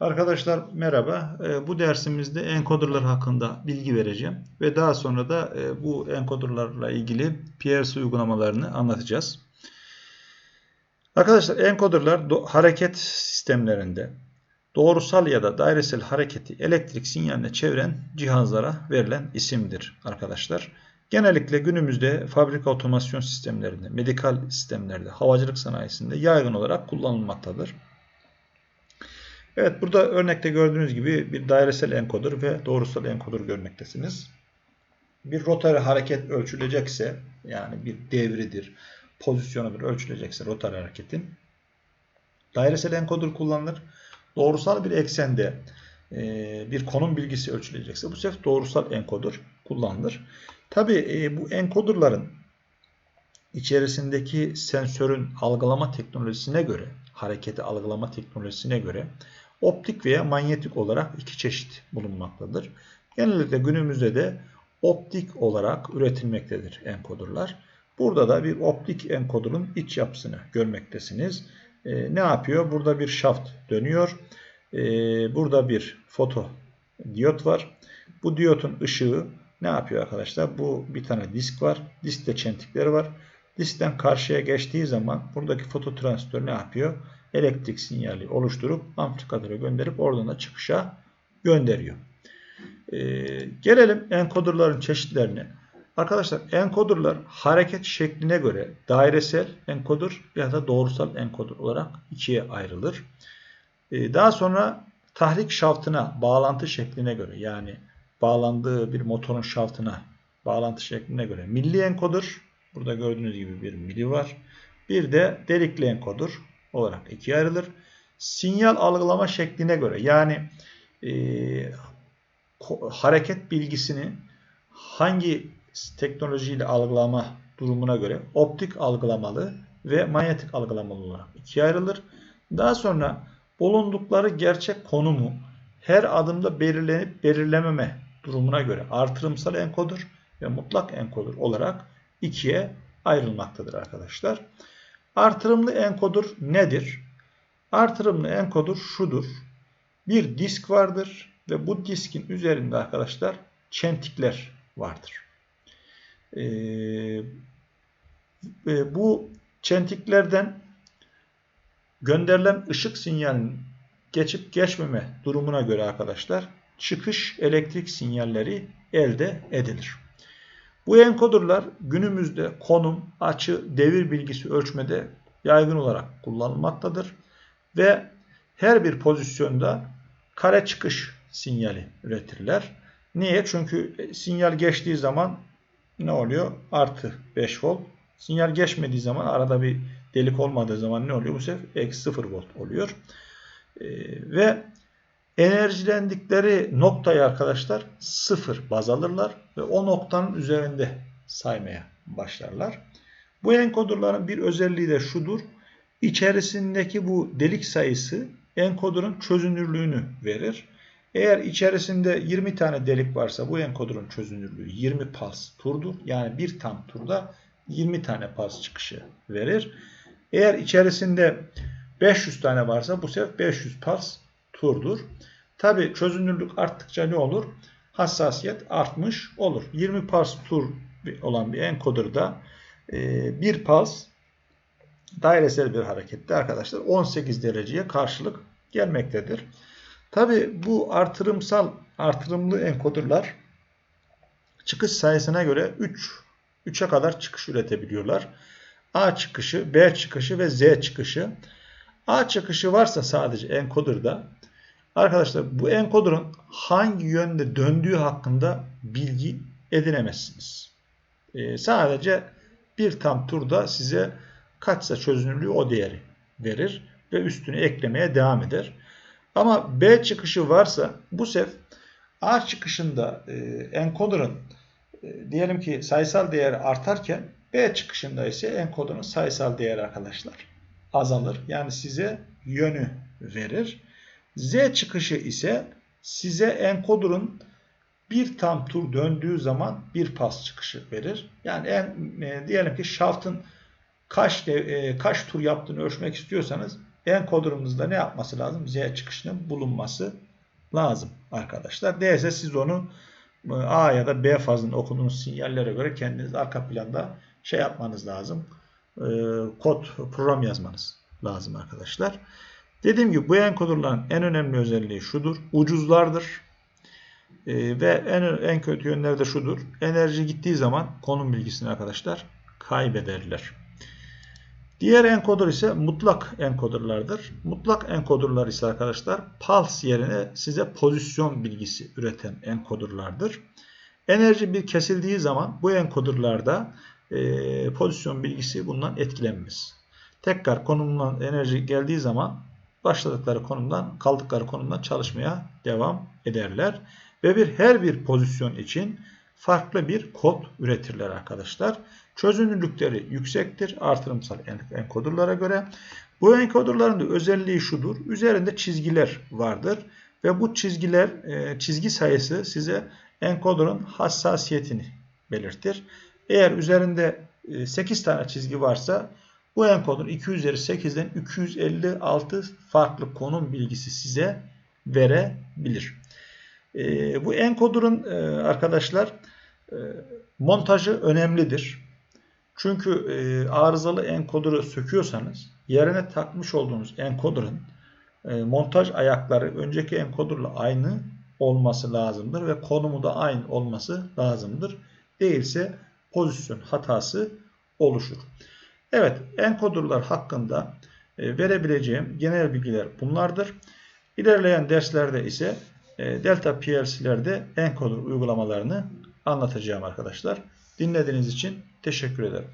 Arkadaşlar merhaba. Ee, Bu dersimizde encoderlar hakkında bilgi vereceğim ve daha sonra da e, bu encoderlarla ilgili PLC uygulamalarını anlatacağız. Arkadaşlar encoderlar hareket sistemlerinde doğrusal ya da dairesel hareketi elektrik sinyaline çeviren cihazlara verilen isimdir arkadaşlar. Genellikle günümüzde fabrika otomasyon sistemlerinde, medikal sistemlerde, havacılık sanayisinde yaygın olarak kullanılmaktadır. Evet burada örnekte gördüğünüz gibi bir dairesel enkoder ve doğrusal enkoder görmektesiniz. Bir rotary hareket ölçülecekse yani bir devridir, pozisyonudur ölçülecekse rotary hareketin dairesel enkoder kullanılır. Doğrusal bir eksende e, bir konum bilgisi ölçülecekse bu sefer doğrusal enkoder kullanılır. Tabi bu enkoderların içerisindeki sensörün algılama teknolojisine göre, hareketi algılama teknolojisine göre optik veya manyetik olarak iki çeşit bulunmaktadır. Genellikle günümüzde de optik olarak üretilmektedir enkoderlar. Burada da bir optik enkoderın iç yapısını görmektesiniz. E, ne yapıyor? Burada bir şaft dönüyor. E, burada bir foto diyot var. Bu diyotun ışığı ne yapıyor arkadaşlar? Bu bir tane disk var. Diskte çentikleri var. Diskten karşıya geçtiği zaman buradaki fototransistör ne yapıyor? Elektrik sinyali oluşturup amplifikatöre gönderip oradan da çıkışa gönderiyor. Ee, gelelim enkoderların çeşitlerine. Arkadaşlar enkoderlar hareket şekline göre dairesel enkoder ya da doğrusal enkoder olarak ikiye ayrılır. Ee, daha sonra tahrik şaftına bağlantı şekline göre yani bağlandığı bir motorun şaftına bağlantı şekline göre milli enkoder burada gördüğünüz gibi bir mili var. Bir de delikli enkoder olarak ikiye ayrılır. Sinyal algılama şekline göre yani e, hareket bilgisini hangi teknolojiyle algılama durumuna göre optik algılamalı ve manyetik algılamalı olarak ikiye ayrılır. Daha sonra bulundukları gerçek konumu her adımda belirlenip belirlememe durumuna göre artırımsal enkoder ve mutlak enkoder olarak ikiye ayrılmaktadır arkadaşlar. Artırımlı enkoder nedir? Artırımlı enkoder şudur. Bir disk vardır ve bu diskin üzerinde arkadaşlar çentikler vardır. Ee, bu çentiklerden gönderilen ışık sinyalinin geçip geçmeme durumuna göre arkadaşlar çıkış elektrik sinyalleri elde edilir. Bu enkoderlar günümüzde konum, açı, devir bilgisi ölçmede yaygın olarak kullanılmaktadır ve her bir pozisyonda kare çıkış sinyali üretirler. Niye? Çünkü sinyal geçtiği zaman ne oluyor? Artı 5 volt. Sinyal geçmediği zaman arada bir delik olmadığı zaman ne oluyor? Bu sefer eksi 0 volt oluyor. Ee, ve enerjilendikleri noktayı arkadaşlar sıfır baz alırlar ve o noktanın üzerinde saymaya başlarlar. Bu enkoderların bir özelliği de şudur. İçerisindeki bu delik sayısı enkoderın çözünürlüğünü verir. Eğer içerisinde 20 tane delik varsa bu enkoderın çözünürlüğü 20 pals turdur. Yani bir tam turda 20 tane pals çıkışı verir. Eğer içerisinde 500 tane varsa bu sefer 500 pals turdur. Tabi çözünürlük arttıkça ne olur? Hassasiyet artmış olur. 20 pals tur olan bir encoder'da e, bir pals dairesel bir harekette arkadaşlar 18 dereceye karşılık gelmektedir. Tabi bu artırımsal artırımlı encoder'lar çıkış sayısına göre 3 3'e kadar çıkış üretebiliyorlar. A çıkışı, B çıkışı ve Z çıkışı. A çıkışı varsa sadece encoder'da arkadaşlar bu encoder'ın hangi yönde döndüğü hakkında bilgi edinemezsiniz. Ee, sadece bir tam turda size kaçsa çözünürlüğü o değeri verir ve üstüne eklemeye devam eder. Ama B çıkışı varsa bu sef A çıkışında e, encoder'ın e, diyelim ki sayısal değeri artarken B çıkışında ise encoder'ın sayısal değeri arkadaşlar azalır. Yani size yönü verir. Z çıkışı ise size encoder'ın bir tam tur döndüğü zaman bir pas çıkışı verir. Yani en e, diyelim ki şaftın kaç de, e, kaç tur yaptığını ölçmek istiyorsanız enkodurumuzda ne yapması lazım? Z çıkışının bulunması lazım arkadaşlar. Değilse siz onu e, A ya da B fazında okuduğunuz sinyallere göre kendiniz arka planda şey yapmanız lazım. E, kod, program yazmanız lazım arkadaşlar. Dediğim gibi bu enkodurların en önemli özelliği şudur. Ucuzlardır. E, ve en, en kötü yönleri de şudur. Enerji gittiği zaman konum bilgisini arkadaşlar kaybederler. Diğer enkoder ise mutlak enkoderlardır. Mutlak enkoderlar ise arkadaşlar pulse yerine size pozisyon bilgisi üreten enkoderlardır. Enerji bir kesildiği zaman bu enkoderlarda e, pozisyon bilgisi bundan etkilenmez. Tekrar konumdan enerji geldiği zaman başladıkları konumdan kaldıkları konumdan çalışmaya devam ederler. Ve bir her bir pozisyon için farklı bir kod üretirler arkadaşlar. Çözünürlükleri yüksektir artırımsal enkodurlara göre. Bu enkodurların da özelliği şudur. Üzerinde çizgiler vardır. Ve bu çizgiler e, çizgi sayısı size enkodurun hassasiyetini belirtir. Eğer üzerinde 8 e, tane çizgi varsa bu enkodun 2 üzeri 8'den 256 farklı konum bilgisi size verebilir. E, bu enkodurun arkadaşlar montajı önemlidir. Çünkü e, arızalı enkoderı söküyorsanız yerine takmış olduğunuz enkoderın e, montaj ayakları önceki enkoderla aynı olması lazımdır ve konumu da aynı olması lazımdır. Değilse pozisyon hatası oluşur. Evet enkoderlar hakkında e, verebileceğim genel bilgiler bunlardır. İlerleyen derslerde ise e, Delta PLC'lerde encoder uygulamalarını anlatacağım arkadaşlar. Dinlediğiniz için teşekkür ederim.